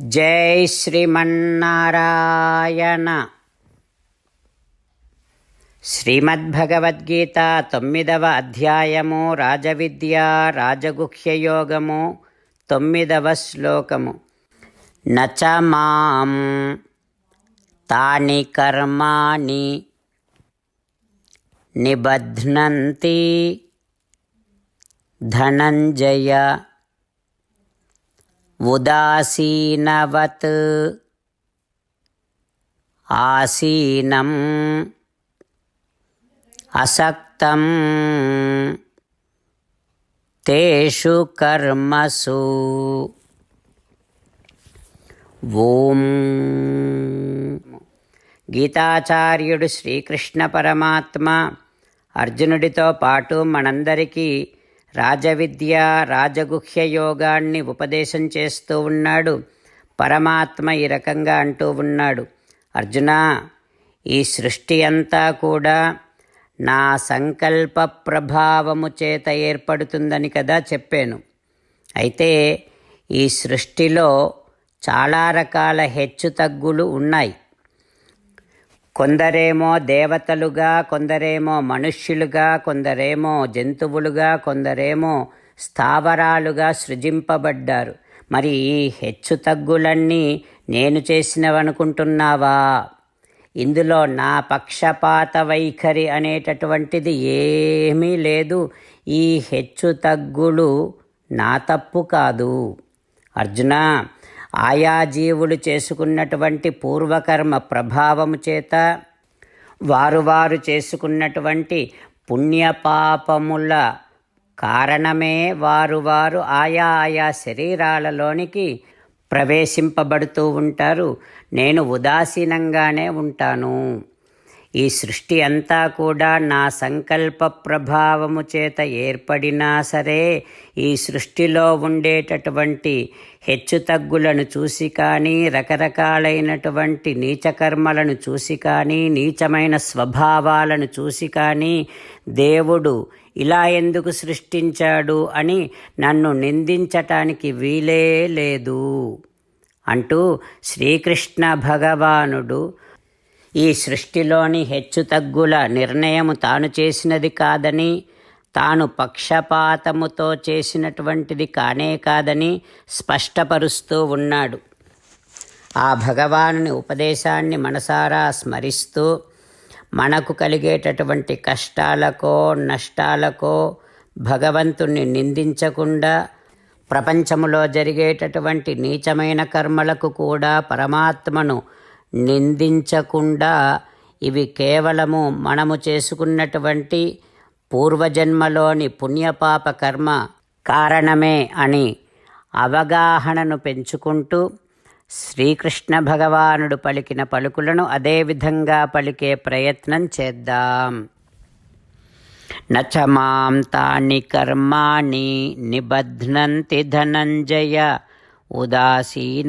జై శ్రీమన్నారాయణ. శ్రీమద్భగవద్గీత తొమ్మిదవ అధ్యాయము రాజవిద్య రాజగుహ్యయోగము తొమ్మిదవ శ్లోకము. నచ మాం తాని కర్మాణి నిబధ్నంతి ధనంజయ ఉదాసీనవత్ ఆసీనం అసక్తం తేషు కర్మసు. ఓం. గీతాచార్యుడు శ్రీకృష్ణ పరమాత్మ అర్జునుడితో పాటు మనందరికీ రాజవిద్య రాజగుహ్య యోగాన్ని ఉపదేశం చేస్తూ ఉన్నాడు. పరమాత్మ ఈ రకంగా అంటూ ఉన్నాడు. అర్జున ఈ సృష్టి అంతా కూడా నా సంకల్ప ప్రభావము చేత ఏర్పడుతుందని కదా చెప్పాను. అయితే ఈ సృష్టిలో చాలా రకాల హెచ్చుతగ్గులు ఉన్నాయి. కొందరేమో దేవతలుగా కొందరేమో మనుష్యులుగా కొందరేమో జంతువులుగా కొందరేమో స్థావరాలుగా సృజింపబడ్డారు. మరి ఈ హెచ్చు తగ్గులన్నీ నేను చేసినవనుకుంటున్నావా? ఇందులో నా పక్షపాత వైఖరి అనేటటువంటిది ఏమీ లేదు. ఈ హెచ్చు తగ్గులు నా తప్పు కాదు. అర్జున ఆయా జీవులు చేసుకున్నటువంటి పూర్వకర్మ ప్రభావము చేత వారు వారు చేసుకున్నటువంటి పుణ్యపాపముల కారణమే వారు వారు ఆయా ఆయా శరీరాలలోనికి ప్రవేశింపబడుతూ ఉంటారు. నేను ఉదాసీనంగానే ఉంటాను. ఈ సృష్టి అంతా కూడా నా సంకల్ప ప్రభావము చేత ఏర్పడినా సరే ఈ సృష్టిలో ఉండేటటువంటి హెచ్చుతగ్గులను చూసి కానీ రకరకాలైనటువంటి నీచకర్మలను చూసి కానీ నీచమైన స్వభావాలను చూసి కానీ దేవుడు ఇలా ఎందుకు సృష్టించాడు అని నన్ను నిందించటానికి వీలే లేదు. అంటూ శ్రీకృష్ణ భగవానుడు ఈ సృష్టిలోని హెచ్చుతగ్గుల నిర్ణయము తాను చేసినది కాదని తాను పక్షపాతముతో చేసినటువంటిది కానే కాదని స్పష్టపరుస్తూ ఉన్నాడు. ఆ భగవానుని ఉపదేశాన్ని మనసారా స్మరిస్తూ మనకు కలిగేటటువంటి కష్టాలకో నష్టాలకో భగవంతుణ్ణి నిందించకుండా ప్రపంచములో జరిగేటటువంటి నీచమైన కర్మలకు కూడా పరమాత్మను నిందించకుండా ఇవి కేవలము మనము చేసుకున్నటువంటి పూర్వజన్మలోని పుణ్యపాప కర్మ కారణమే అని అవగాహనను పెంచుకుంటూ శ్రీకృష్ణ భగవానుడు పలికిన పలుకులను అదేవిధంగా పలికే ప్రయత్నం చేద్దాం. నచమాం తాని కర్మాణి నిబధ్నంతి ధనంజయ ఉదాసీనవదాసీనం.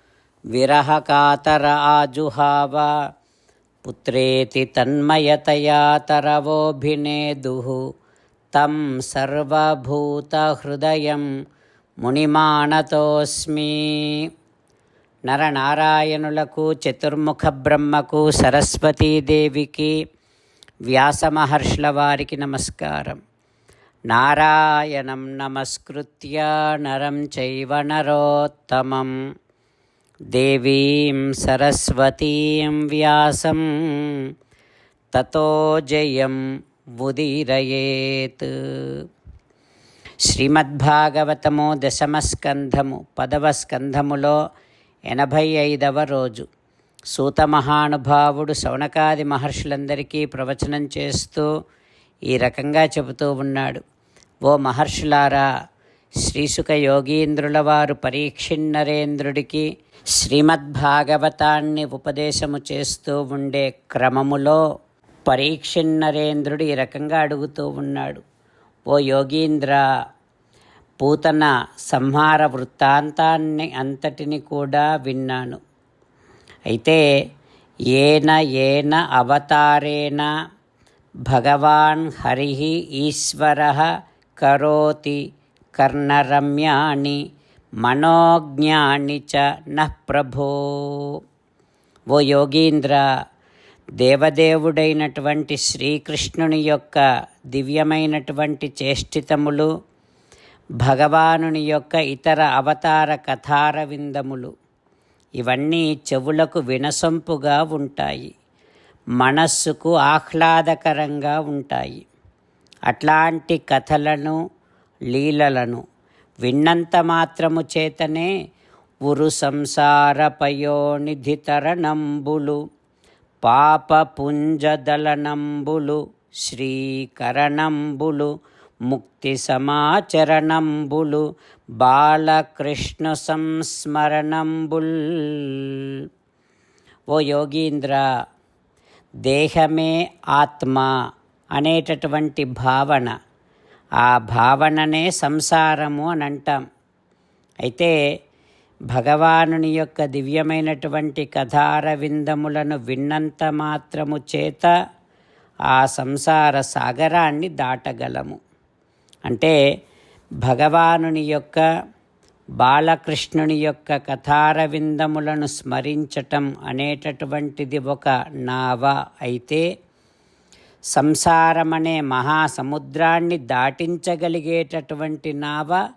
విరహకాతర ఆజుహావ పుత్రేతి తన్మయతయా తరవోభినేదుః తం సర్వభూతహృదయం మునిమానతోస్మి నరనారాయణులకు చతుర్ముఖ బ్రహ్మకు సరస్వతీదేవికి వ్యాసమహర్షుల వారికి నమస్కారం. నారాయణం నమస్కృత్య నరం చైవ నరోత్తమం. దేవీం సరస్వతీం వ్యాసం తతో జయం ఉదీరయేత్. శ్రీమద్భాగవతము దశమస్కంధము పదవ స్కంధములో ఎనభై ఐదవ రోజు. సూత మహానుభావుడు శౌనకాది మహర్షులందరికీ ప్రవచనం చేస్తూ ఈ రకంగా చెబుతూ ఉన్నాడు. ఓ మహర్షులారా శ్రీసుక యోగీంద్రుల వారు పరీక్షిన్నరేంద్రుడికి శ్రీమద్భాగవతాన్ని ఉపదేశము చేస్తూ ఉండే క్రమములో పరీక్షిన్నరేంద్రుడు ఈ రకంగా అడుగుతూ ఉన్నాడు. ఓ యోగీంద్ర పూతన సంహార వృత్తాంతాన్ని అంతటిని కూడా విన్నాను. అయితే ఏన ఏన అవతారేణ భగవాన్ హరి ఈశ్వర కరోతి కర్ణరమ్యాణి మనోజ్ఞాని చ నః ప్రభో ఓ యోగీంద్ర దేవదేవుడైనటువంటి శ్రీకృష్ణుని యొక్క దివ్యమైనటువంటి చేష్టితములు భగవానుని యొక్క ఇతర అవతార కథారవిందములు ఇవన్నీ చెవులకు వినసొంపుగా ఉంటాయి మనస్సుకు ఆహ్లాదకరంగా ఉంటాయి. అట్లాంటి కథలను లీలలను. విన్నంత మాత్రము చేతనే ఉరు సంసార పయోనిధితరణంబులు తరణంబులు పాప శ్రీకరణంబులు ముక్తి సమాచరణంబులు బాలకృష్ణ సంస్మరణంబుల్. ఓ యోగీంద్ర దేహమే ఆత్మ అనేటటువంటి భావన ఆ భావననే సంసారము అని అంటాం అయితే భగవానుని యొక్క దివ్యమైనటువంటి కథారవిందములను విన్నంత మాత్రము చేత ఆ సంసార సాగరాన్ని దాటగలము. అంటే భగవానుని యొక్క బాలకృష్ణుని యొక్క కథారవిందములను స్మరించటం అనేటటువంటిది ఒక నావ అయితే సంసారమనే మహాసముద్రాన్ని దాటించగలిగేటటువంటి నావ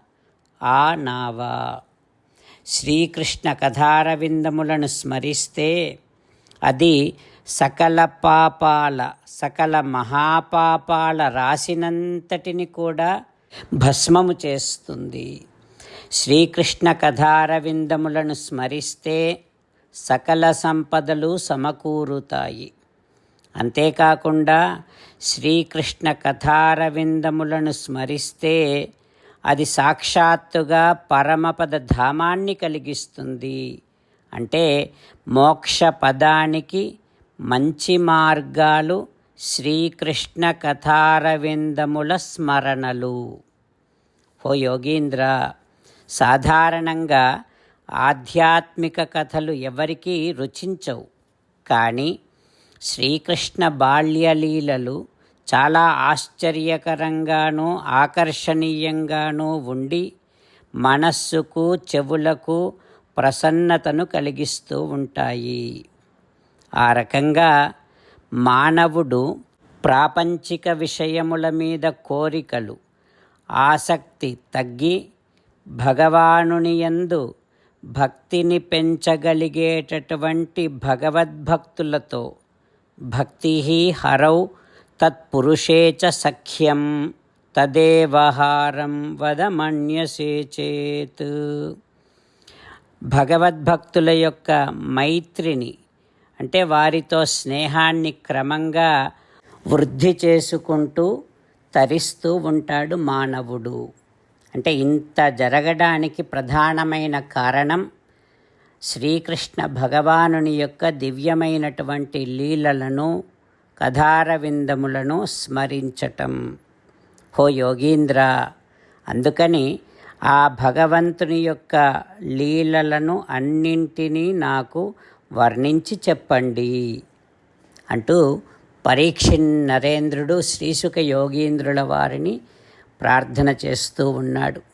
ఆ నావ. శ్రీకృష్ణ కథారవిందములను స్మరిస్తే అది సకల పాపాల సకల మహాపాపాల రాసినంతటిని కూడా భస్మము చేస్తుంది. శ్రీకృష్ణ కథారవిందములను స్మరిస్తే సకల సంపదలు సమకూరుతాయి. అంతేకాకుండా శ్రీకృష్ణ కథారవిందములను స్మరిస్తే అది సాక్షాత్తుగా పరమపద ధామాన్ని కలిగిస్తుంది. అంటే మోక్ష పదానికి మంచి మార్గాలు శ్రీకృష్ణ కథారవిందముల స్మరణలు. ఓ యోగీంద్ర సాధారణంగా ఆధ్యాత్మిక కథలు ఎవరికీ రుచించవు. కానీ శ్రీకృష్ణ బాల్యలీలలు చాలా ఆశ్చర్యకరంగానూ ఆకర్షణీయంగానూ ఉండి మనస్సుకు చెవులకు ప్రసన్నతను కలిగిస్తూ ఉంటాయి. ఆ రకంగా మానవుడు ప్రాపంచిక విషయముల మీద కోరికలు ఆసక్తి తగ్గి భగవానుని యందు భక్తిని పెంచగలిగేటటువంటి భగవద్భక్తులతో భక్తి హరౌ తత్పురుషే చ సఖ్యం తదేవహారం వదమన్యసే చేత్ భగవద్భక్తుల యొక్క మైత్రిని అంటే వారితో స్నేహాన్ని క్రమంగా వృద్ధి చేసుకుంటూ తరిస్తూ ఉంటాడు మానవుడు. అంటే ఇంత జరగడానికి ప్రధానమైన కారణం శ్రీకృష్ణ భగవానుని యొక్క దివ్యమైనటువంటి లీలలను కథారవిందములను స్మరించటం. హో యోగీంద్ర అందుకని ఆ భగవంతుని యొక్క లీలలను అన్నింటినీ నాకు వర్ణించి చెప్పండి. అంటూ పరీక్షిన్ నరేంద్రుడు శ్రీసుఖ యోగీంద్రుల వారిని ప్రార్థన చేస్తూ ఉన్నాడు.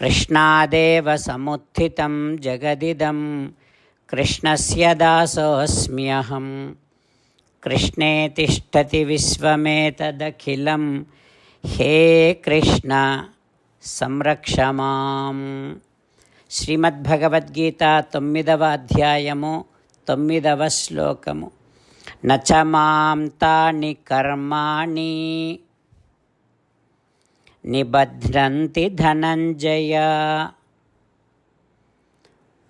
कृष्णादेव समुत्थितं जगदिदं कृष्णस्य दासोऽस्म्यहं कृष्णे तिष्ठति विश्वमेतदखिलं हे कृष्ण సంరక్ష మాం శ్రీమద్భగవద్గీత తొమ్మిదవ అధ్యాయము తొమ్మిదవ శ్లోకము నచమాం తాని కర్మాణి నిబధ్నంతి ధనంజయ.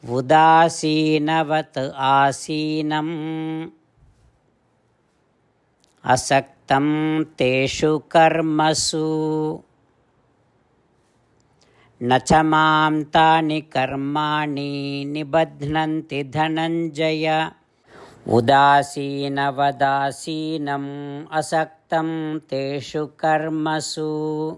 ఉదాసీనవత్ ఆసీనం. అసక్తం తేషు కర్మసు. నచమాం తాని కర్మాణి నిబధ్నంతి ధనంజయ. ఉదాసీనవదాసీనం అసక్తం తేషు కర్మసు.